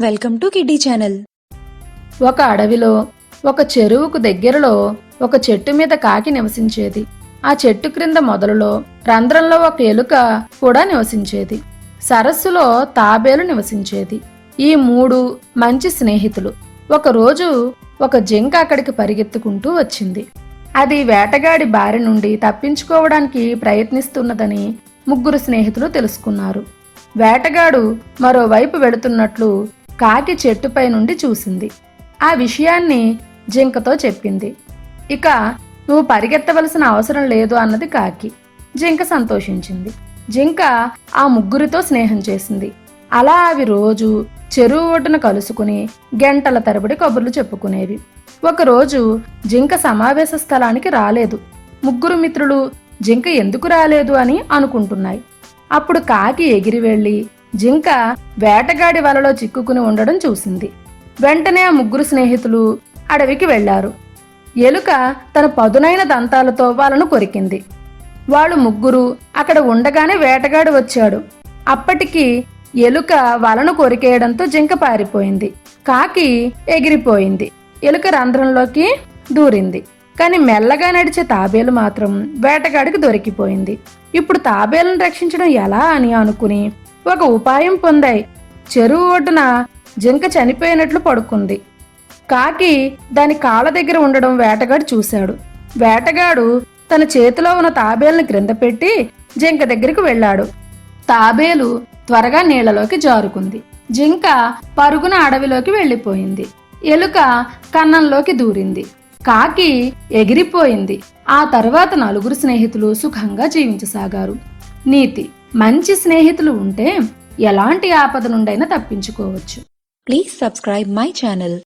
Welcome to kiddy channel. ఒక అడవిలో ఒక చెరువుకు దగ్గరలో ఒక చెట్టు మీద కాకి నివసించేది. ఆ చెట్టు క్రింద మొదలులో రంధ్రంలో ఒక ఎలుక కూడా నివసించేది. సరస్సులో తాబేలు నివసించేది. ఈ మూడు మంచి స్నేహితులు. ఒకరోజు ఒక జింక అక్కడికి పరిగెత్తుకుంటూ వచ్చింది. అది వేటగాడి బారి నుండి తప్పించుకోవడానికి ప్రయత్నిస్తున్నదని ముగ్గురు స్నేహితులు తెలుసుకున్నారు. వేటగాడు మరోవైపు వెళుతున్నట్లు కాకి చెట్టుపై నుండి చూసింది. ఆ విషయాన్ని జింకతో చెప్పింది. ఇక నువ్వు పరిగెత్తవలసిన అవసరం లేదు అన్నది కాకి. జింక సంతోషించింది. జింక ఆ ముగ్గురితో స్నేహం చేసింది. అలా అవి రోజు చెరువు ఒడ్డున కలుసుకుని గంటల తరబడి కబుర్లు చెప్పుకునేవి. ఒకరోజు జింక సమావేశ స్థలానికి రాలేదు. ముగ్గురు మిత్రులు జింక ఎందుకు రాలేదు? అని అనుకుంటున్నాయి. అప్పుడు కాకి ఎగిరి వెళ్ళి జింక వేటగాడి వలలో చిక్కుకుని ఉండడం చూసింది. వెంటనే ఆ ముగ్గురు స్నేహితులు అడవికి వెళ్ళారు ఎలుక తన పదునైన దంతాలతో వాళ్ళను కొరికింది. వాళ్ళు ముగ్గురు అక్కడ ఉండగానే వేటగాడు వచ్చాడు. అప్పటికి ఎలుక వలను కొరికేయడంతో జింక పారిపోయింది. కాకి ఎగిరిపోయింది. ఎలుక రంధ్రంలోకి దూరింది. కానీ మెల్లగా నడిచే తాబేలు మాత్రం వేటగాడికి దొరికిపోయింది. ఇప్పుడు తాబేలను రక్షించడం ఎలా అని అనుకుని ఒక ఉపాయం పొందాయి. చెరువు ఒడ్డున జింక చనిపోయినట్లు పడుకుంది. కాకి దాని కాళ్ళ దగ్గర ఉండడం వేటగాడు చూశాడు. వేటగాడు తన చేతిలో ఉన్న తాబేలుని క్రింద పెట్టి జింక దగ్గరికి వెళ్ళాడు. తాబేలు త్వరగా నీళ్ళలోకి జారుకుంది. జింక పరుగున అడవిలోకి వెళ్ళిపోయింది. ఎలుక కన్నంలోకి దూరింది. కాకి ఎగిరిపోయింది. ఆ తర్వాత నలుగురు స్నేహితులు సుఖంగా జీవించసాగారు. నీతి మంచి స్నేహితులు ఉంటే ఎలాంటి ఆపద నుండైనా తప్పించుకోవచ్చు. Please subscribe my channel